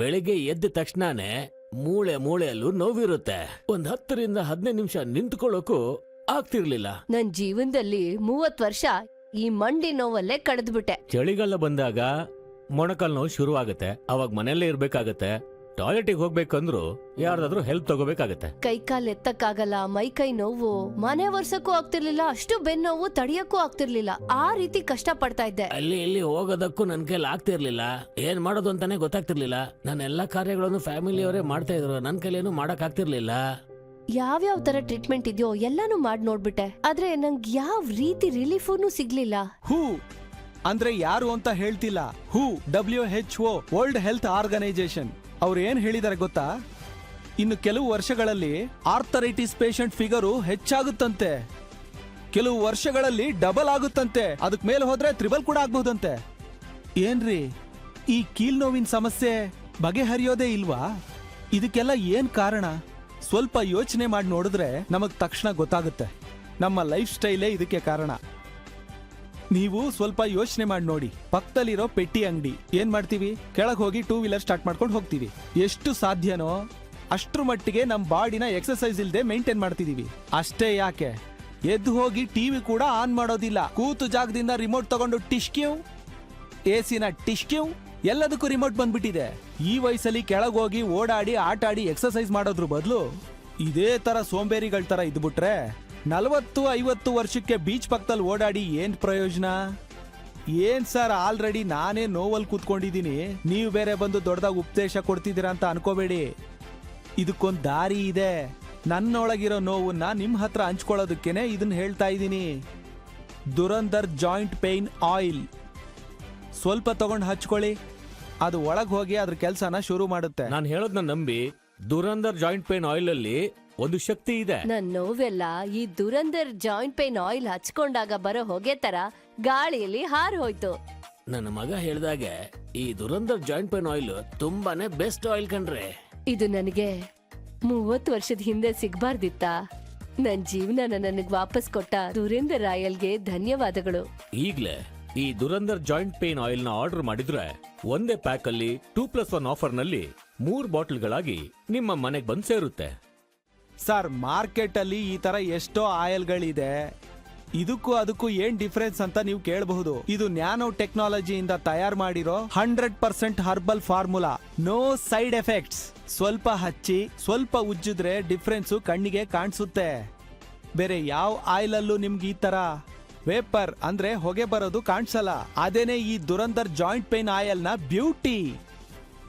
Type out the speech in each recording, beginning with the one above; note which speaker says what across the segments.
Speaker 1: ಬೆಳಿಗ್ಗೆ ಎದ್ದ ತಕ್ಷಣನೇ ಮೂಳೆ ಮೂಳೆಯಲ್ಲೂ ನೋವಿರುತ್ತೆ. ಒಂದ್ ಹತ್ತರಿಂದ ಹದಿನೈದು ನಿಮಿಷ ನಿಂತ್ಕೊಳ್ಳೋಕು ಆಗ್ತಿರ್ಲಿಲ್ಲ.
Speaker 2: ನನ್ ಜೀವನದಲ್ಲಿ ಮೂವತ್ ವರ್ಷ ಈ ಮಂಡಿ ನೋವಲ್ಲೇ ಕಳೆದ್ಬಿಟ್ಟೆ
Speaker 1: ಚಳಿಗಾಲ ಬಂದಾಗ ಮೊಣಕಾಲ್ ನೋವು ಶುರು ಆಗುತ್ತೆ ಅವಾಗ ಮನೆಯಲ್ಲೇ ಇರ್ಬೇಕಾಗತ್ತೆ ಟಾಯ್ಲೆಟಿಗೆ ಹೋಗ್ಬೇಕಂದ್ರು ಯಾರ್ದಾದ್ರೂ ಹೆಲ್ಪ್ ತಗೋಬೇಕಾಗತ್ತೆ.
Speaker 2: ಕೈಕಾಲ್ ಎತ್ತಕ್ಕಾಗಲ್ಲ ಮೈ ಕೈ ನೋವು ಮನೆ ವರ್ಷಕ್ಕೂ ಆಗ್ತಿರ್ಲಿಲ್ಲ ಅಷ್ಟು ಬೆನ್ನೋವು ತಡಿಯಕ್ಕೂ ಆಗ್ತಿರ್ಲಿಲ್ಲ. ಆ ರೀತಿ ಕಷ್ಟ ಪಡ್ತಾ ಇದ್ದೆ.
Speaker 1: ಅಲ್ಲಿ ಇಲ್ಲಿ ಹೋಗೋದಕ್ಕೂ ನನ್ ಕೈಲಿ ಆಗ್ತಿರ್ಲಿಲ್ಲ. ಏನ್ ಮಾಡೋದು ಅಂತಾನೆ ಗೊತ್ತಾಗ್ತಿರ್ಲಿಲ್ಲ. ನನ್ನ ಎಲ್ಲಾ ಕಾರ್ಯಗಳನ್ನು ಫ್ಯಾಮಿಲಿಯವರೇ ಮಾಡ್ತಾ ಇದ್ರು. ನನ್ ಕೈಲೇನು ಮಾಡಕ್ ಆಗ್ತಿರ್ಲಿಲ್ಲ.
Speaker 2: ಯಾವ್ಯಾವ ತರ ಟ್ರೀಟ್ಮೆಂಟ್ ಇದೆಯೋ ಎಲ್ಲಾನು ಮಾಡಿ ನೋಡ್ಬಿಟ್ಟೆ. ಆದ್ರೆ ನಂಗೆ ಯಾವ ರೀತಿ ರಿಲೀಫೂನು ಸಿಗ್ಲಿಲ್ಲ.
Speaker 3: ಹೂ. ಅಂದ್ರೆ ಯಾರು ಅಂತ ಹೇಳ್ತಿಲ್ಲ. ಹೂ. W H O world health organisation ಅವ್ರು ಏನ್ ಹೇಳಿದ್ದಾರೆ ಗೊತ್ತಾ? ಇನ್ನು ಕೆಲವು ವರ್ಷಗಳಲ್ಲಿ ಆರ್ಥರೈಟಿಸ್ ಪೇಷಂಟ್ ಫಿಗರು ಹೆಚ್ಚಾಗುತ್ತಂತೆ. ಕೆಲವು ವರ್ಷಗಳಲ್ಲಿ ಡಬಲ್ ಆಗುತ್ತಂತೆ. ಅದಕ್ಕೆ ಮೇಲೆ ಹೋದ್ರೆ ತ್ರಿಬಲ್ ಕೂಡ ಆಗ್ಬಹುದಂತೆ. ಏನ್ರಿ? ಈ ಕೀಲ್ ನೋವಿನ ಸಮಸ್ಯೆ ಬಗೆಹರಿಯೋದೇ ಇಲ್ವಾ? ಇದಕ್ಕೆಲ್ಲ ಏನ್ ಕಾರಣ? ಸ್ವಲ್ಪ ಯೋಚನೆ ಮಾಡಿ ನೋಡಿದ್ರೆ ನಮಗ್ ತಕ್ಷಣ ಗೊತ್ತಾಗುತ್ತೆ. ನಮ್ಮ ಲೈಫ್ ಸ್ಟೈಲೇ ಇದಕ್ಕೆ ಕಾರಣ. ನೀವು ಸ್ವಲ್ಪ ಯೋಚನೆ ಮಾಡಿ ನೋಡಿ. ಪಕ್ಕದಲ್ಲಿರೋ ಪೆಟ್ಟಿ ಅಂಗಡಿ. ಏನ್ ಮಾಡ್ತೀವಿ? ಕೆಳಗೆ ಹೋಗಿ ಟೂ ವೀಲರ್ ಸ್ಟಾರ್ಟ್ ಮಾಡ್ಕೊಂಡು ಹೋಗ್ತೀವಿ. ಎಷ್ಟು ಸಾಧ್ಯನೋ ಅಷ್ಟ್ರ ಮಟ್ಟಿಗೆ ನಮ್ಮ ಬಾಡಿನ ಎಕ್ಸರ್ಸೈಸ್ ಇಲ್ಲದೆ ಮೇಂಟೈನ್ ಮಾಡ್ತಿದೀವಿ. ಅಷ್ಟೇ ಯಾಕೆ? ಎದ್ದು ಹೋಗಿ ಟಿವಿ ಕೂಡ ಆನ್ ಮಾಡೋದಿಲ್ಲ. ಕೂತು ಜಾಗದಿಂದ ರಿಮೋಟ್ ತಗೊಂಡು ಟಿಶ್ಕ್ಯೂ ಎಸಿನ ಟಿಶ್ಕ್ಯೂ ಎಲ್ಲದಕ್ಕೂ ರಿಮೋಟ್ ಬಂದ್ಬಿಟ್ಟಿದೆ. ಈ ವಯಸ್ಸಲ್ಲಿ ಕೆಳಗೋಗಿ ಓಡಾಡಿ ಆಟ ಆಡಿ ಮಾಡೋದ್ರ ಬದಲು ಇದೇ ತರ ಸೋಂಬೇರಿಗಳ ತರ ಇದ್ಬಿಟ್ರೆ ನಲವತ್ತು ಐವತ್ತು ವರ್ಷಕ್ಕೆ ಬೀಚ್ ಪಕ್ಕದಲ್ಲಿ ಓಡಾಡಿ ಏನ್ ಪ್ರಯೋಜನ? ಏನ್ ಸರ್, ಆಲ್ರೆಡಿ ನಾನೇ ನೋವಲ್ಲಿ ಕೂತ್ಕೊಂಡಿದ್ದೀನಿ. ನೀವು ಬೇರೆ ಬಂದು ದೊಡ್ಡದಾಗ ಉಪದೇಶ ಕೊಡ್ತಿದ್ದೀರಾ ಅಂತ ಅನ್ಕೋಬೇಡಿ. ಇದಕ್ಕೊಂದು ದಾರಿ ಇದೆ. ನನ್ನೊಳಗಿರೋ ನೋವನ್ನ ನಿಮ್ಮ ಹತ್ರ ಹಂಚ್ಕೊಳ್ಳೋದಕ್ಕೇನೆ ಇದನ್ನ ಹೇಳ್ತಾ ಇದ್ದೀನಿ. Durandhar joint pain oil. ಸ್ವಲ್ಪ ತಗೊಂಡು ಹಚ್ಕೊಳ್ಳಿ. ಅದು ಒಳಗೆ ಹೋಗಿ ಅದ್ರ ಕೆಲಸನ ಶುರು ಮಾಡುತ್ತೆ.
Speaker 1: ನಾನು ಹೇಳೋದನ್ನ ನಂಬಿ ದುರಂಧರ್ ಜಾಯಿಂಟ್ ಪೇನ್ ಆಯಿಲ್ ಅಲ್ಲಿ ಒಂದು ಶಕ್ತಿ ಇದೆ.
Speaker 2: ನನ್ ನೋವೆಲ್ಲ ಈ ದುರಂದರ್ ಜಾಯಿಂಟ್ ಪೇನ್ ಆಯಿಲ್ ಹಚ್ಕೊಂಡಾಗ ಬರೋ ಹೊಗೆ ತರ ಗಾಳಿಯಲ್ಲಿ ಹಾರ್ ಹೋಯ್ತು.
Speaker 1: ನನ್ನ ಮಗ ಹೇಳ್ದಾಗೆ ಈ ದುರಂದರ್ ಜಾಯಿಂಟ್ ಪೇನ್ ಆಯಿಲ್ ತುಂಬಾನೇ ಬೆಸ್ಟ್ ಆಯಿಲ್ ಕಣ್ರೆ.
Speaker 2: ಇದು ನನಗೆ ಮೂವತ್ತು ವರ್ಷದ ಹಿಂದೆ ಸಿಗ್ಬಾರ್ದಿತ್ತಾ? ನನ್ ಜೀವನ ನನಗ್ ವಾಪಸ್ ಕೊಟ್ಟ ದುರೇಂದರ್ ರಾಯಲ್ಗೆ ಧನ್ಯವಾದಗಳು.
Speaker 1: ಈಗ್ಲೇ ಈ ದುರಂದರ್ ಜಾಯಿಂಟ್ ಪೇನ್ ಆಯಿಲ್ನ ಆರ್ಡರ್ ಮಾಡಿದ್ರೆ ಒಂದೇ ಪ್ಯಾಕ್ ಅಲ್ಲಿ ಟೂ ಪ್ಲಸ್ ಒನ್ ಆಫರ್ನಲ್ಲಿ ಮೂರ್ ಬಾಟಲ್ಗಳಾಗಿ ನಿಮ್ಮ ಮನೆಗೆ ಬಂದ್ ಸೇರುತ್ತೆ.
Speaker 3: ಸರ್ ಮಾರ್ಕೆಟ್ ಅಲ್ಲಿ ಈ ತರ ಎಷ್ಟೋ ಆಯಿಲ್ಗಳಿದೆ. ಇದಕ್ಕೂ ಅದಕ್ಕೂ ಏನ್ ಡಿಫರೆನ್ಸ್ ಅಂತ ನೀವು ಕೇಳಬಹುದು. ಇದು ನ್ಯಾನೋ ಟೆಕ್ನಾಲಜಿಯಿಂದ ತಯಾರು ಮಾಡಿರೋ hundred percent herbal formula. No side effects. ಸ್ವಲ್ಪ ಹಚ್ಚಿ, ಸ್ವಲ್ಪ ಉಜ್ಜಿದ್ರೆ ಡಿಫ್ರೆನ್ಸು ಕಣ್ಣಿಗೆ ಕಾಣಿಸುತ್ತೆ. ಬೇರೆ ಯಾವ ಆಯಿಲ್ ಅಲ್ಲೂ ನಿಮ್ಗೆ ಈ ತರ ವೇಪರ್ ಅಂದ್ರೆ ಹೊಗೆ ಬರೋದು ಕಾಣಿಸಲ್ಲ. ಅದೇನೆ ಈ ದುರಂದರ್ ಜಾಯಿಂಟ್ ಪೇನ್ ಆಯಿಲ್ನ ಬ್ಯೂಟಿ.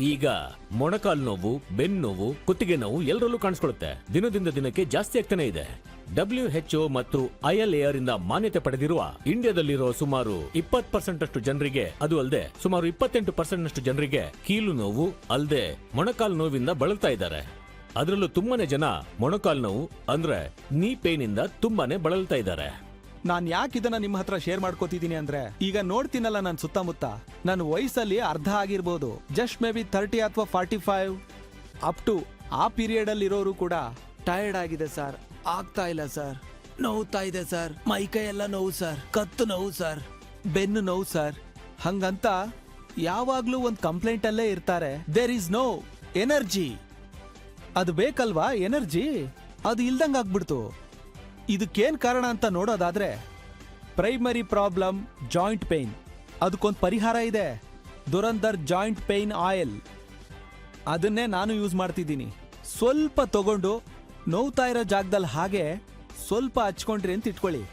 Speaker 1: ಈಗ ಮೊಣಕಾಲ್ ನೋವು, ಬೆನ್ನು ನೋವು, ಕುತ್ತಿಗೆ ನೋವು ಎಲ್ಲರಲ್ಲೂ ಕಾಣಿಸ್ಕೊಳ್ಳುತ್ತೆ. ದಿನದಿಂದ ದಿನಕ್ಕೆ ಜಾಸ್ತಿ ಆಗ್ತಾನೆ ಇದೆ. ಡಬ್ಲ್ಯೂ ಎಚ್ ಮತ್ತು ಐಎಲ್ಎಆರ್ ಇಂದ ಮಾನ್ಯತೆ ಪಡೆದಿರುವ ಇಂಡಿಯಾದಲ್ಲಿರೋ ಸುಮಾರು ಇಪ್ಪತ್ ಪರ್ಸೆಂಟ್ ಅಷ್ಟು ಜನರಿಗೆ, ಅದು ಅಲ್ಲದೆ ಸುಮಾರು ಇಪ್ಪತ್ತೆಂಟು ಪರ್ಸೆಂಟ್ ಅಷ್ಟು ಜನರಿಗೆ ಕೀಲು ನೋವು ಅಲ್ಲದೆ ಮೊಣಕಾಲ್ ನೋವಿಂದ ಬಳಲ್ತಾ ಇದ್ದಾರೆ. ಅದರಲ್ಲೂ ತುಂಬಾನೇ ಜನ ಮೊಣಕಾಲ್ ನೋವು ಅಂದ್ರೆ ನೀ ಪೇನ್ ಇಂದ ತುಂಬಾನೇ ಬಳಲ್ತಾ ಇದ್ದಾರೆ.
Speaker 3: ನಾನ್ ಯಾಕೆ ಇದನ್ನ ನಿಮ್ಮ ಹತ್ರ ಶೇರ್ ಮಾಡ್ಕೋತಿದ್ದೀನಿ ಅಂದ್ರೆ? ಈಗ ನೋಡ್ತೀನಲ್ಲ ನನ್ನ ಸುತ್ತಮುತ್ತ. ನನ್ನ ವಯಸ್ಸಲ್ಲಿ ಅರ್ಧ ಆಗಿರ್ಬೋದು. ಜಸ್ಟ್ ಮೇ ಬಿ ತರ್ಟಿ ಅಥವಾ ಫಾರ್ಟಿ ಫೈವ್ ಅಪ್ ಟು ಆ ಪೀರಿಯಡ್ ಅಲ್ಲಿ ಇರೋರು ಕೂಡ ಟಯರ್ಡ್ ಆಗಿದೆ ಸರ್ ಆಗ್ತಾ ಇಲ್ಲ ಸರ್ ನೋವುತ್ತಾ ಇದೆ ಸರ್ ಮೈ ಕೈ ಎಲ್ಲ ನೋವು ಸರ್ ಕತ್ತು ನೋವು ಸರ್ ಬೆನ್ನು ನೋವು ಸರ್ ಹಂಗಂತ ಯಾವಾಗ್ಲೂ ಒಂದು ಕಂಪ್ಲೇಂಟ್ ಅಲ್ಲೇ ಇರ್ತಾರೆ. ದೇರ್ ಈಸ್ ನೋ ಎನರ್ಜಿ ಅದು ಬೇಕಲ್ವಾ? ಎನರ್ಜಿ ಅದು ಇಲ್ದಂಗ್ ಆಗ್ಬಿಡ್ತು. ಇದಕ್ಕೇನ್ ಕಾರಣ ಅಂತ ನೋಡೋದಾದ್ರೆ ಪ್ರೈಮರಿ ಪ್ರಾಬ್ಲಮ್ ಜಾಯಿಂಟ್ ಪೇಯ್ನ್ ಅದಕ್ಕೊಂದು ಪರಿಹಾರ ಇದೆ. ದುರಂದರ್ ಜಾಯಿಂಟ್ ಪೇಯ್ನ್ ಆಯಿಲ್ ಅದನ್ನೇ ನಾನು ಯೂಸ್ ಮಾಡ್ತಿದ್ದೀನಿ. ಸ್ವಲ್ಪ ತಗೊಂಡು ನೋವ್ತಾ ಇರೋ ಜಾಗದಲ್ಲಿ ಹಾಗೆ ಸ್ವಲ್ಪ ಹಚ್ಕೊಂಡ್ರಿ ಅಂತ ಇಟ್ಕೊಳ್ಳಿ.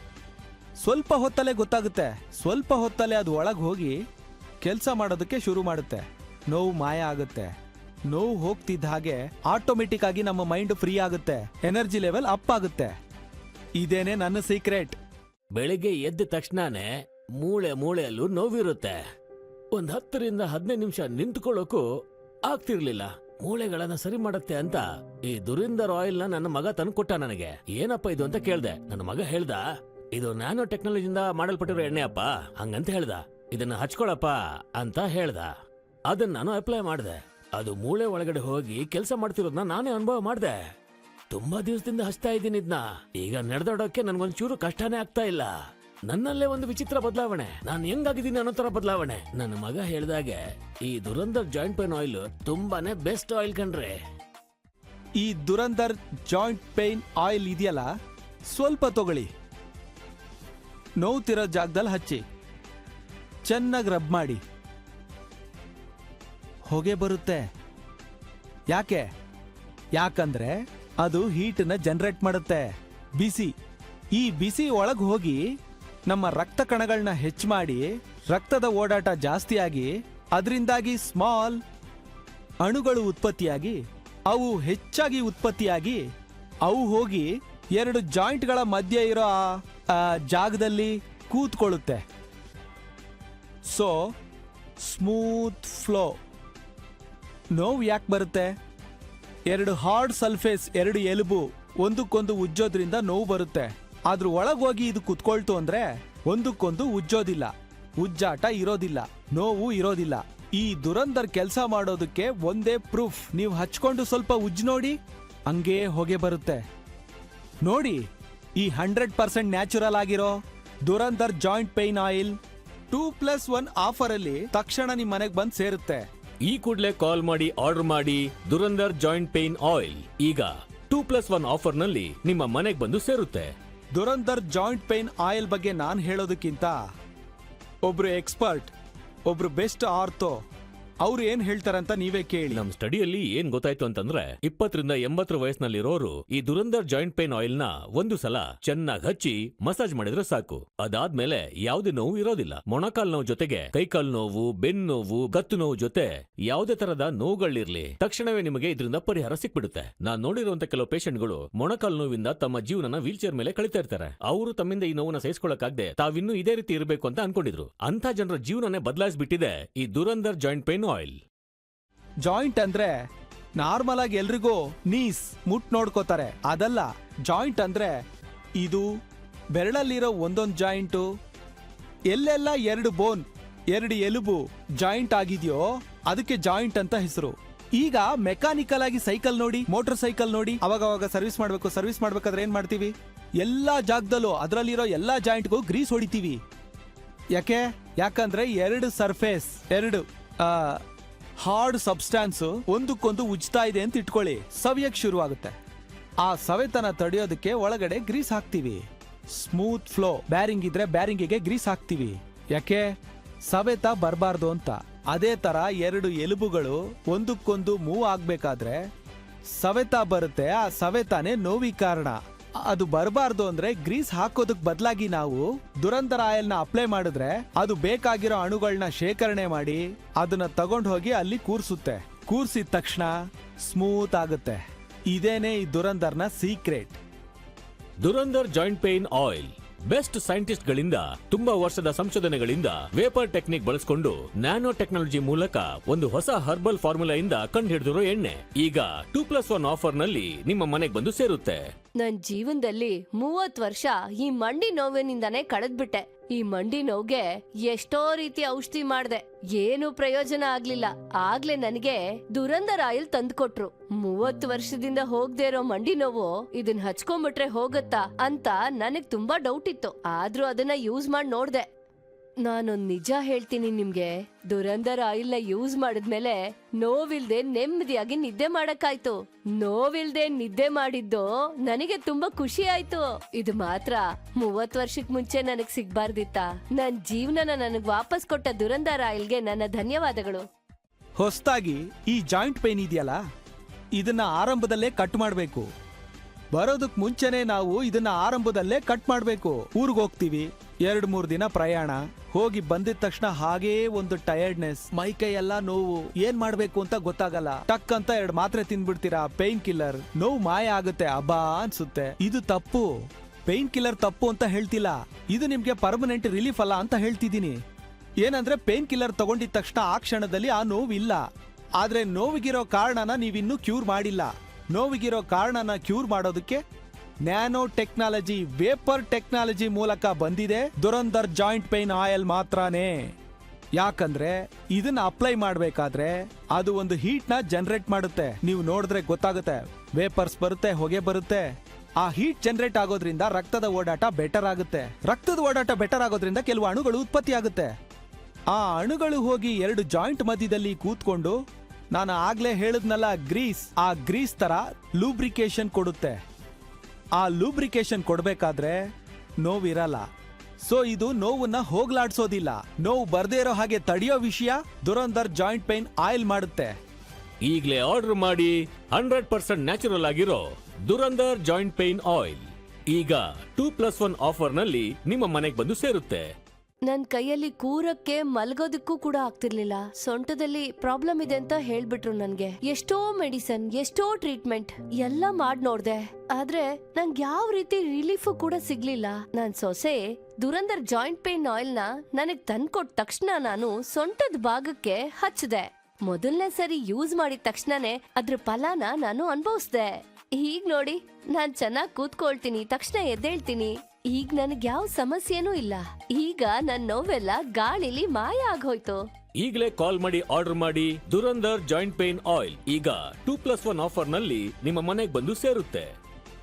Speaker 3: ಸ್ವಲ್ಪ ಹೊತ್ತಲ್ಲೇ ಗೊತ್ತಾಗುತ್ತೆ. ಸ್ವಲ್ಪ ಹೊತ್ತಲ್ಲೇ ಅದು ಒಳಗೆ ಹೋಗಿ ಕೆಲಸ ಮಾಡೋದಕ್ಕೆ ಶುರು ಮಾಡುತ್ತೆ. ನೋವು ಮಾಯ ಆಗುತ್ತೆ. ನೋವು ಹೋಗ್ತಿದ್ದ ಹಾಗೆ ಆಟೋಮೆಟಿಕ್ ಆಗಿ ನಮ್ಮ ಮೈಂಡ್ ಫ್ರೀ ಆಗುತ್ತೆ. ಎನರ್ಜಿ ಲೆವೆಲ್ ಅಪ್ ಆಗುತ್ತೆ. ಇದೇನೆ ನನ್ನ ಸೀಕ್ರೆಟ್
Speaker 1: ಬೆಳಿಗ್ಗೆ ಎದ್ದ ತಕ್ಷಣನೇ ಮೂಳೆ ಮೂಳೆಯಲ್ಲೂ ನೋವಿರುತ್ತೆ. ಒಂದ್ ಹತ್ತರಿಂದ ಹದಿನೈದು ನಿಮಿಷ ನಿಂತ್ಕೊಳ್ಳೋಕು ಆಗ್ತಿರ್ಲಿಲ್ಲ. ಮೂಳೆಗಳನ್ನ ಸರಿ ಮಾಡುತ್ತೆ ಅಂತ ಈ ದುರಿಂದ ರಾಯಲ್ನ ನನ್ನ ಮಗ ತಂದು ಕೊಟ್ಟ ನನಗೆ. ಏನಪ್ಪ ಇದು ಅಂತ ಕೇಳ್ದೆ. ನನ್ನ ಮಗ ಹೇಳ್ದ, ಇದು ನ್ಯಾನೋ ಟೆಕ್ನಾಲಜಿಯಿಂದ ಮಾಡಲ್ಪಟ್ಟಿರೋ ಎಣ್ಣೆ ಅಪ್ಪ ಹಂಗಂತ ಹೇಳ್ದ, ಇದನ್ನ ಹಚ್ಕೊಳಪ್ಪ ಅಂತ ಹೇಳ್ದ. ಅದನ್ನ ನಾನು ಅಪ್ಲೈ ಮಾಡ್ದೆ. ಅದು ಮೂಳೆ ಒಳಗಡೆ ಹೋಗಿ ಕೆಲಸ ಮಾಡ್ತಿರೋದನ್ನ ನಾನೇ ಅನುಭವ ಮಾಡ್ದೆ. ತುಂಬಾ ದಿವಸದಿಂದ ಹಚ್ತಾ ಇದ್ದೀನಿ ಇದನ್ನ ಈಗ ನಡೆದಾಡೋಕೆ ನನ್ಗೊಂಚೂರು ಕಷ್ಟನೇ ಆಗ್ತಾ ಇಲ್ಲ. ನನ್ನಲ್ಲೇ ಒಂದು ವಿಚಿತ್ರ ಬದಲಾವಣೆ. ನಾನು ಹೆಂಗಾಗಿದ್ದೀನಿ ಅನ್ನೋ ತರ ಬದಲಾವಣೆ. ನನ್ನ ಮಗ ಹೇಳ್ದಾಗೆ ಈ ದುರಂದರ್ ಜಾಯಿಂಟ್ ಪೇನ್ ಆಯಿಲ್ ತುಂಬಾನೇ ಬೆಸ್ಟ್ ಆಯಿಲ್ ಕಣ್ರಿ.
Speaker 3: ಈ ದುರಂದರ್ ಜಾಯಿಂಟ್ ಪೇನ್ ಆಯಿಲ್ ಇದೆಯಲ್ಲ, ಸ್ವಲ್ಪ ತಗೊಳ್ಳಿ. ನೋವುತ್ತಿರೋ ಜಾಗದಲ್ಲಿ ಹಚ್ಚಿ. ಚೆನ್ನಾಗಿ ರಬ್ ಮಾಡಿ. ಹೊಗೆ ಬರುತ್ತೆ. ಯಾಕೆ? ಯಾಕಂದ್ರೆ ಅದು ಹೀಟನ್ನ ಜನರೇಟ್ ಮಾಡುತ್ತೆ. ಬಿಸಿ. ಈ ಬಿಸಿ ಒಳಗೆ ಹೋಗಿ ನಮ್ಮ ರಕ್ತ ಕಣಗಳನ್ನ ಹೆಚ್ಚು ಮಾಡಿ ರಕ್ತದ ಓಡಾಟ ಜಾಸ್ತಿಯಾಗಿ ಅದರಿಂದಾಗಿ ಸ್ಮಾಲ್ ಅಣುಗಳು ಉತ್ಪತ್ತಿಯಾಗಿ, ಅವು ಹೆಚ್ಚಾಗಿ ಉತ್ಪತ್ತಿಯಾಗಿ ಅವು ಹೋಗಿ ಎರಡು ಜಾಯಿಂಟ್ಗಳ ಮಧ್ಯೆ ಇರೋ ಜಾಗದಲ್ಲಿ ಕೂತ್ಕೊಳ್ಳುತ್ತೆ. So smooth flow. ನೋವು ಯಾಕೆ ಬರುತ್ತೆ? ಎರಡು ಹಾರ್ಡ್ ಸಲ್ಫೇಸ್ ಎರಡು ಎಲುಬು ಒಂದಕ್ಕೊಂದು ಉಜ್ಜೋದ್ರಿಂದ ನೋವು ಬರುತ್ತೆ. ಅದ್ರ ಒಳಗೋಗಿ ಇದು ಕುತ್ಕೊಳ್ತು ಅಂದ್ರೆ ಒಂದಕ್ಕೊಂದು ಉಜ್ಜೋದಿಲ್ಲ. ಉಜ್ಜಾಟ ಇರೋದಿಲ್ಲ, ನೋವು ಇರೋದಿಲ್ಲ. ಈ ದುರಂದರ್ ಕೆಲಸ ಮಾಡೋದಕ್ಕೆ ಒಂದೇ ಪ್ರೂಫ್ ನೀವು ಹಚ್ಕೊಂಡು ಸ್ವಲ್ಪ ಉಜ್ಜ್ ನೋಡಿ, ಹಂಗೇ ಹೊಗೆ ಬರುತ್ತೆ. ನೋಡಿ, ಈ ಹಂಡ್ರೆಡ್ ಪರ್ಸೆಂಟ್ ನ್ಯಾಚುರಲ್ ಆಗಿರೋ Durandhar joint pain oil two plus one offer ಅಲ್ಲಿ ತಕ್ಷಣ ನಿಮ್ ಮನೆಗೆ ಬಂದು ಸೇರುತ್ತೆ.
Speaker 1: ಈ ಕೂಡಲೇ ಕಾಲ್ ಮಾಡಿ ಆರ್ಡರ್ ಮಾಡಿ ದುರಂದರ್ ಜಾಯಿಂಟ್ ಪೇನ್ ಆಯಿಲ್ ಈಗ ಟೂ ಪ್ಲಸ್ ಒನ್ ಆಫರ್ನಲ್ಲಿ ನಿಮ್ಮ ಮನೆಗೆ ಬಂದು ಸೇರುತ್ತೆ.
Speaker 3: ದುರಂದರ್ ಜಾಯಿಂಟ್ ಪೇನ್ ಆಯಿಲ್ ಬಗ್ಗೆ ನಾನು ಹೇಳೋದಕ್ಕಿಂತ ಒಬ್ರು ಎಕ್ಸ್ಪರ್ಟ್ ಒಬ್ರು ಬೆಸ್ಟ್ ಆರ್ಥೋ ಅವ್ರು ಏನ್ ಹೇಳ್ತಾರಂತ ನೀವೇ ಕೇಳಿ.
Speaker 1: ನಮ್ ಸ್ಟಡಿಯಲ್ಲಿ ಏನ್ ಗೊತ್ತಾಯ್ತು ಅಂತಂದ್ರೆ ಇಪ್ಪತ್ತರಿಂದ ಎಂಬತ್ತರ ವಯಸ್ಸಿನಲ್ಲಿರೋರು ಈ ದುರಂದರ್ ಜಾಯಿಂಟ್ ಪೇನ್ ಆಯಿಲ್ನ ಒಂದು ಸಲ ಚೆನ್ನಾಗಿ ಹಚ್ಚಿ ಮಸಾಜ್ ಮಾಡಿದ್ರೆ ಸಾಕು. ಅದಾದ್ಮೇಲೆ ಯಾವ್ದೇ ನೋವು ಇರೋದಿಲ್ಲ. ಮೊಣಕಾಲ್ ನೋವು ಜೊತೆಗೆ ಕೈಕಾಲ್ ನೋವು ಬೆನ್ನು ನೋವು, ಗತ್ತು ನೋವು ಜೊತೆ ಯಾವುದೇ ತರದ ನೋವುಗಳಿರ್ಲಿ. ತಕ್ಷಣವೇ ನಿಮಗೆ ಇದರಿಂದ ಪರಿಹಾರ ಸಿಕ್ಬಿಡುತ್ತೆ. ನಾನ್ ನೋಡಿರುವಂತ ಕೆಲವು ಪೇಷಂಟ್ಗಳು ಮೊಣಕಾಲ್ ನೋವಿಂದ ತಮ್ಮ ಜೀವನನ ವೀಲ್ ಚೇರ್ ಮೇಲೆ ಕಳಿತಾ ಇರ್ತಾರೆ. ಅವರು ತಮ್ಮಿಂದ ಈ ನೋವನ್ನ ಸಹಿಸ್ಕೊಳಕ್ಕಾಗದೆ ತಾವಿನ್ನೂ ಇದೇ ರೀತಿ ಇರಬೇಕು ಅಂತ ಅನ್ಕೊಂಡಿದ್ರು. ಅಂತ ಜನರ ಜೀವನನೇ ಬದಲಾಯಿಸ್ಬಿಟ್ಟಿದೆ ಈ Durandhar joint pain oil
Speaker 3: joint ಅಂದ್ರೆ ನಾರ್ಮಲ್ ಆಗಿ ಎಲ್ರಿಗೂ ನೀಸ್, ಮುಟ್ ನೋಡ್ಕೋತಾರೆ. ಅದಲ್ಲ ಜಾಯಿಂಟ್ ಅಂದ್ರೆ ಇದು ಬೆರಳಲ್ಲಿರೋ ಒಂದೊಂದು ಜಾಯಿಂಟು ಎಲ್ಲೆಲ್ಲ ಎರಡು ಬೋನ್ ಎರಡು ಎಲುಬು ಜಾಯಿಂಟ್ ಆಗಿದೆಯೋ ಅದಕ್ಕೆ ಜಾಯಿಂಟ್ ಅಂತ ಹೆಸರು. ಈಗ ಮೆಕ್ಯಾನಿಕಲ್ ಆಗಿ ಸೈಕಲ್ ನೋಡಿ ಮೋಟರ್ ಸೈಕಲ್ ನೋಡಿ ಅವಾಗ ಅವಾಗ ಸರ್ವಿಸ್ ಮಾಡ್ಬೇಕು ಸರ್ವಿಸ್ ಮಾಡ್ಬೇಕಾದ್ರೆ ಏನ್ ಮಾಡ್ತೀವಿ? ಎಲ್ಲಾ ಜಾಗದಲ್ಲೂ, ಅದರಲ್ಲಿರೋ ಎಲ್ಲಾ ಜಾಯಿಂಟ್ಗೂ ಗ್ರೀಸ್ ಹೊಡಿತೀವಿ. ಯಾಕೆ? ಯಾಕಂದ್ರೆ ಎರಡು ಸರ್ಫೇಸ್ ಎರಡು ಹಾರ್ಡ್ ಸಬ್ಸ್ಟ್ಯಾನ್ಸ್ ಒಂದಕ್ಕೊಂದು ಉಜ್ತಾ ಇದೆ ಅಂತ ಇಟ್ಕೊಳ್ಳಿ. ಸವಿಯಕ್ಕೆ ಶುರುವಾಗುತ್ತೆ. ಆ ಸವೆತನ ತಡೆಯೋದಕ್ಕೆ ಒಳಗಡೆ ಗ್ರೀಸ್ ಹಾಕ್ತೀವಿ. ಸ್ಮೂತ್ ಫ್ಲೋ ಬ್ಯಾರಿಂಗ್ ಇದ್ರೆ ಬ್ಯಾರಿಂಗಿಗೆ ಗ್ರೀಸ್ ಹಾಕ್ತೀವಿ. ಯಾಕೆ? ಸವೆತ ಬರಬಾರ್ದು ಅಂತ. ಅದೇ ತರ ಎರಡು ಎಲುಬುಗಳು ಒಂದಕ್ಕೊಂದು ಮೂವ್ ಆಗ್ಬೇಕಾದ್ರೆ ಸವೆತ ಬರುತ್ತೆ. ಆ ಸವೆತಾನೇ ನೋವಿ ಕಾರಣ. ಅದು ಬರಬಾರ್ದು ಅಂದ್ರೆ ಗ್ರೀಸ್ ಹಾಕೋದಕ್ ಬದಲಾಗಿ ನಾವು ದುರಂತರ ಆಯಿಲ್ನ ಅಪ್ಲೈ ಮಾಡಿದ್ರೆ ಅದು ಬೇಕಾಗಿರೋ ಅಣುಗಳನ್ನ ಶೇಖರಣೆ ಮಾಡಿ ಅದನ್ನ ತಗೊಂಡ್ ಹೋಗಿ ಅಲ್ಲಿ ಕೂರ್ಸುತ್ತೆ. ಕೂರ್ಸಿದ ತಕ್ಷಣ ಸ್ಮೂತ್ ಆಗುತ್ತೆ. ಇದೇನೆ ಈ ದುರಂದರ್ನ secret.
Speaker 1: Durandhar joint pain oil. Best scientist ಗಳಿಂದ ತುಂಬಾ ವರ್ಷದ ಸಂಶೋಧನೆಗಳಿಂದ ವೇಪರ್ ಟೆಕ್ನಿಕ್ ಬಳಸಿಕೊಂಡು ನ್ಯಾನೋ ಟೆಕ್ನಾಲಜಿ ಮೂಲಕ ಒಂದು ಹೊಸ ಹರ್ಬಲ್ ಫಾರ್ಮುಲಾ ಇಂದ ಕಂಡು ಹಿಡಿದಿರೋ ಎಣ್ಣೆ. ಈಗ ಟೂ ಪ್ಲಸ್ ಒನ್ ಆಫರ್ನಲ್ಲಿ ನಿಮ್ಮ ಮನೆಗೆ ಬಂದು ಸೇರುತ್ತೆ.
Speaker 2: ನನ್ ಜೀವನದಲ್ಲಿ ಮೂವತ್ ವರ್ಷ ಈ ಮಂಡಿ ನೋವಿನಿಂದಾನೇ ಕಳೆದ್ಬಿಟ್ಟೆ. ಈ ಮಂಡಿ ನೋವ್ಗೆ ಎಷ್ಟೋ ರೀತಿ ಔಷಧಿ ಮಾಡ್ದೆ. ಏನು ಪ್ರಯೋಜನ ಆಗ್ಲಿಲ್ಲ. ಆಗ್ಲೇ ನನಗೆ ದುರಂದರ್ ಆಯಿಲ್ ತಂದ್ಕೊಟ್ರು. ಮೂವತ್ತು ವರ್ಷದಿಂದ ಹೋಗ್ದೇ ಇರೋ ಮಂಡಿ ನೋವು ಇದನ್ ಹಚ್ಕೊಂಡ್ಬಿಟ್ರೆ ಹೋಗತ್ತಾ ಅಂತ ನನಗ್ ತುಂಬಾ ಡೌಟ್ ಇತ್ತು. ಆದ್ರೂ ಅದನ್ನ ಯೂಸ್ ಮಾಡಿ ನೋಡ್ದೆ. ನಾನೊಂದ್ ನಿಜ ಹೇಳ್ತೀನಿ ನಿಮ್ಗೆ. ದುರಂಧರ ಆಯಿಲ್ ಯೂಸ್ ಮಾಡಿದ್ಮೇಲೆ ನೋವಿಲ್ದೆ ನೆಮ್ಮದಿಯಾಗಿ ನಿದ್ದೆ ಮಾಡಕ್ಕಾಯ್ತು. ನೋವಿಲ್ದೆ ನಿದ್ದೆ ಮಾಡಿದ್ದು ನನಗೆ ತುಂಬಾ ಖುಷಿ ಆಯ್ತು. ಇದು ಮಾತ್ರ ಮೂವತ್ ವರ್ಷಕ್ ಮುಂಚೆ ನನಗ್ ಸಿಗ್ಬಾರ್ದಿತ್ತ. ನನ್ ಜೀವನನ ನನಗ್ ವಾಪಸ್ ಕೊಟ್ಟ ದುರಂಧರ ಆಯಿಲ್ಗೆ ನನ್ನ ಧನ್ಯವಾದಗಳು.
Speaker 3: ಹೊಸದಾಗಿ ಈ ಜಾಯಿಂಟ್ ಪೇನ್ ಇದೆಯಲ್ಲ? ಇದನ್ನ ಆರಂಭದಲ್ಲೇ ಕಟ್ ಮಾಡಬೇಕು. ಬರೋದಕ್ ಮುಂಚೆನೆ ನಾವು ಇದನ್ನ ಆರಂಭದಲ್ಲೇ ಕಟ್ ಮಾಡಬೇಕು. ಊರಿಗೆ ಹೋಗ್ತೀವಿ. ಎರಡ್ ಮೂರ್ ದಿನ ಪ್ರಯಾಣ. ಹೋಗಿ ಬಂದಿದ ತಕ್ಷಣ ಹಾಗೇ ಒಂದು ಟಯರ್ಡ್ನೆಸ್ ಮೈ ಕೈ ಎಲ್ಲ ನೋವು, ಏನ್ ಮಾಡ್ಬೇಕು ಅಂತ ಗೊತ್ತಾಗಲ್ಲ. ಟಕ್ ಅಂತ ಎರಡ್ ಮಾತ್ರೆ ತಿಂದ್ಬಿಡ್ತೀರಾ ಪೇನ್ ಕಿಲ್ಲರ್ ನೋವು ಮಾಯ ಆಗುತ್ತೆ, ಅಬ್ಬಾ ಅನ್ಸುತ್ತೆ. ಇದು ತಪ್ಪು. ಪೇನ್ ಕಿಲ್ಲರ್ ತಪ್ಪು ಅಂತ ಹೇಳ್ತಿಲ್ಲ. ಇದು ನಿಮ್ಗೆ ಪರ್ಮನೆಂಟ್ ರಿಲೀಫ್ ಅಲ್ಲ ಅಂತ ಹೇಳ್ತಿದ್ದೀನಿ. ಏನಂದ್ರೆ ಪೇನ್ ಕಿಲ್ಲರ್ ತಗೊಂಡಿದ ತಕ್ಷಣ ಆ ಕ್ಷಣದಲ್ಲಿ ಆ ನೋವಿಲ್ಲ ಆದ್ರೆ ನೋವಿಗಿರೋ ಕಾರಣನ ನೀವಿನ್ನೂ ಕ್ಯೂರ್ ಮಾಡಿಲ್ಲ. ನೋವಿಗಿರೋ ಕಾರಣನ ಕ್ಯೂರ್ ಮಾಡೋದಕ್ಕೆ ನ್ಯಾನೋ ಟೆಕ್ನಾಲಜಿ, ವೇಪರ್ ಟೆಕ್ನಾಲಜಿ ಮೂಲಕ ಬಂದಿದೆ. ದುರಂದರ್ ಜಾಯಿಂಟ್ ಪೇನ್ ಆಯಿಲ್ ಮಾತ್ರನೇ. ಯಾಕಂದ್ರೆ ಇದನ್ನ ಅಪ್ಲೈ ಮಾಡಬೇಕಾದ್ರೆ ಅದು ಒಂದು ಹೀಟ್ನ ಜನರೇಟ್ ಮಾಡುತ್ತೆ. ನೀವು ನೋಡಿದ್ರೆ ಗೊತ್ತಾಗುತ್ತೆ. ವೇಪರ್ಸ್ ಬರುತ್ತೆ, ಹೊಗೆ ಬರುತ್ತೆ. ಆ ಹೀಟ್ ಜನರೇಟ್ ಆಗೋದ್ರಿಂದ ರಕ್ತದ ಓಡಾಟ ಬೆಟರ್ ಆಗುತ್ತೆ. ರಕ್ತದ ಓಡಾಟ ಬೆಟರ್ ಆಗೋದ್ರಿಂದ ಕೆಲವು ಅಣುಗಳು ಉತ್ಪತ್ತಿ ಆಗುತ್ತೆ. ಆ ಅಣುಗಳು ಹೋಗಿ ಎರಡು ಜಾಯಿಂಟ್ ಮಧ್ಯದಲ್ಲಿ ಕೂತ್ಕೊಂಡು, ನಾನು ಆಗ್ಲೇ ಹೇಳಿದ್ನಲ್ಲ ಗ್ರೀಸ್. ಆ ಗ್ರೀಸ್ ತರ ಲೂಬ್ರಿಕೇಶನ್ ಕೊಡುತ್ತೆ. ಆ ಲೂಬ್ರಿಕೇಶನ್ ಕೊಡಬೇಕಾದ್ರೆ ನೋವಿರಲ್ಲ. ಸೊ ಇದು ನೋವನ್ನ ಹೋಗ್ಲಾಡ್ಸೋದಿಲ್ಲ. ನೋವು ಬರ್ದೇ ಇರೋ ಹಾಗೆ ತಡೆಯೋ ವಿಷಯ ದುರಂದರ್ ಜಾಯಿಂಟ್ ಪೈನ್ ಆಯಿಲ್ ಮಾಡುತ್ತೆ.
Speaker 1: ಈಗಲೇ ಆರ್ಡರ್ ಮಾಡಿ ಹಂಡ್ರೆಡ್ ಪರ್ಸೆಂಟ್ ನ್ಯಾಚುರಲ್ ಆಗಿರೋ ದುರಂದರ್ ಜಾಯಿಂಟ್ ಪೇನ್ ಆಯಿಲ್ ಈಗ ಟೂ ಪ್ಲಸ್ ಒನ್ ಆಫರ್ನಲ್ಲಿ ನಿಮ್ಮ ಮನೆಗೆ ಬಂದು ಸೇರುತ್ತೆ.
Speaker 2: ನನ್ ಕೈಯಲ್ಲಿ ಕೂರಕ್ಕೆ ಮಲ್ಗೋದಕ್ಕೂ ಕೂಡ ಆಗ್ತಿರ್ಲಿಲ್ಲ. ಸೊಂಟದಲ್ಲಿ ಪ್ರಾಬ್ಲಮ್ ಇದೆ ಅಂತ ಹೇಳ್ಬಿಟ್ರು ನನ್ಗೆ. ಎಷ್ಟೋ ಮೆಡಿಸನ್ ಎಷ್ಟೋ ಟ್ರೀಟ್ಮೆಂಟ್ ಎಲ್ಲ ಮಾಡ್ ನೋಡ್ದೆ. ಆದ್ರೆ ನಂಗೆ ಯಾವ ರೀತಿ ರಿಲೀಫ್ ಕೂಡ ಸಿಗ್ಲಿಲ್ಲ. ನನ್ ಸೊಸೆ ದುರಂದರ್ ಜಾಯಿಂಟ್ ಪೇನ್ ಆಯಿಲ್ನ ನನಗ್ ತಂದ್ಕೊಟ್ ತಕ್ಷಣ ನಾನು ಸೊಂಟದ ಭಾಗಕ್ಕೆ ಹಚ್ಚಿದೆ ಮೊದಲನೇ ಸರಿ ಯೂಸ್ ಮಾಡಿದ ತಕ್ಷಣನೇ ಅದ್ರ ಫಲನ ನಾನು ಅನ್ಭವಿಸ್ದೆ. ಈಗ ನೋಡಿ ನಾನ್ ಚೆನ್ನಾಗ್ ಕೂತ್ಕೊಳ್ತೀನಿ, ತಕ್ಷಣ ಎದ್ದೇಳ್ತೀನಿ. ಈಗ ನನಗ್ ಯಾವ ಸಮಸ್ಯೆನೂ ಇಲ್ಲ. ಈಗ ನನ್ನ ನೋವೆಲ್ಲ ಗಾಳಿಲಿ ಮಾಯ ಆಗೋಯ್ತು.
Speaker 1: ಈಗಲೇ ಕಾಲ್ ಮಾಡಿ ಆರ್ಡರ್ ಮಾಡಿ ದುರಂದರ್ ಜಾಯಿಂಟ್ ಪೇನ್ ಆಯಿಲ್. ಈಗ ಟೂ ಪ್ಲಸ್ ಒನ್ ಆಫರ್ನಲ್ಲಿ ನಿಮ್ಮ ಮನೆಗೆ ಬಂದು ಸೇರುತ್ತೆ.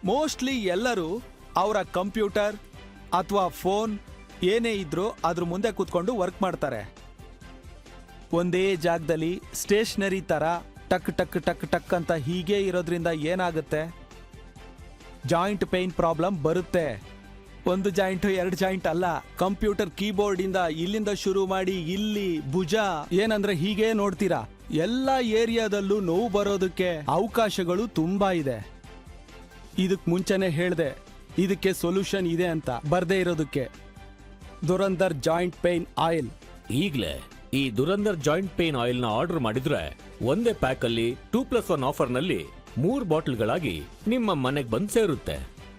Speaker 3: ಮೋಸ್ಟ್ಲಿ ಎಲ್ಲರೂ ಅವರ ಕಂಪ್ಯೂಟರ್ ಅಥವಾ ಫೋನ್ ಏನೇ ಇದ್ರೂ ಅದ್ರ ಮುಂದೆ ಕೂತ್ಕೊಂಡು ವರ್ಕ್ ಮಾಡ್ತಾರೆ. ಒಂದೇ ಜಾಗದಲ್ಲಿ ಸ್ಟೇಷನರಿ ತರ ಟಕ್ ಟಕ್ ಟಕ್ ಟಕ್ ಅಂತ ಹೀಗೆ ಇರೋದ್ರಿಂದ ಏನಾಗುತ್ತೆ? ಜಾಯಿಂಟ್ ಪೇನ್ ಪ್ರಾಬ್ಲಮ್ ಬರುತ್ತೆ. ಒಂದು ಜಾಯಿಂಟ್ ಎರಡು ಜಾಯಿಂಟ್ ಅಲ್ಲ. ಕಂಪ್ಯೂಟರ್ ಕೀಬೋರ್ಡ್ ಇಂದ ಇಲ್ಲಿಂದ ಶುರು ಮಾಡಿ ಇಲ್ಲಿ ಭುಜ. ಏನಂದ್ರೆ ಹೀಗೆ ನೋಡ್ತೀರಾ? ಎಲ್ಲಾ ಏರಿಯಾದಲ್ಲೂ ನೋವು ಬರೋದಕ್ಕೆ ಅವಕಾಶಗಳು ತುಂಬಾ ಇದೆ. ಇದಕ್ ಮುಂಚೆನೆ ಹೇಳ್ದೆ, ಇದಕ್ಕೆ ಸೊಲ್ಯೂಷನ್ ಇದೆ ಅಂತ. ಬರ್ದೇ ಇರೋದಕ್ಕೆ. ದುರಂದರ್ ಜಾಯಿಂಟ್ ಪೇನ್ ಆಯಿಲ್
Speaker 1: ಈಗಲೇ ಈ ದುರಂದರ್ ಜಾಯಿಂಟ್ ಪೇನ್ ಆಯಿಲ್ನ ಆರ್ಡರ್ ಮಾಡಿದ್ರೆ ಒಂದೇ ಪ್ಯಾಕ್ ಅಲ್ಲಿ ಟೂ ಪ್ಲಸ್ ಒನ್ ಆಫರ್ನಲ್ಲಿ ಮೂರ್ ಬಾಟಲ್ಗಳಾಗಿ ನಿಮ್ಮ ಮನೆಗೆ ಬಂದು ಸೇರುತ್ತೆ.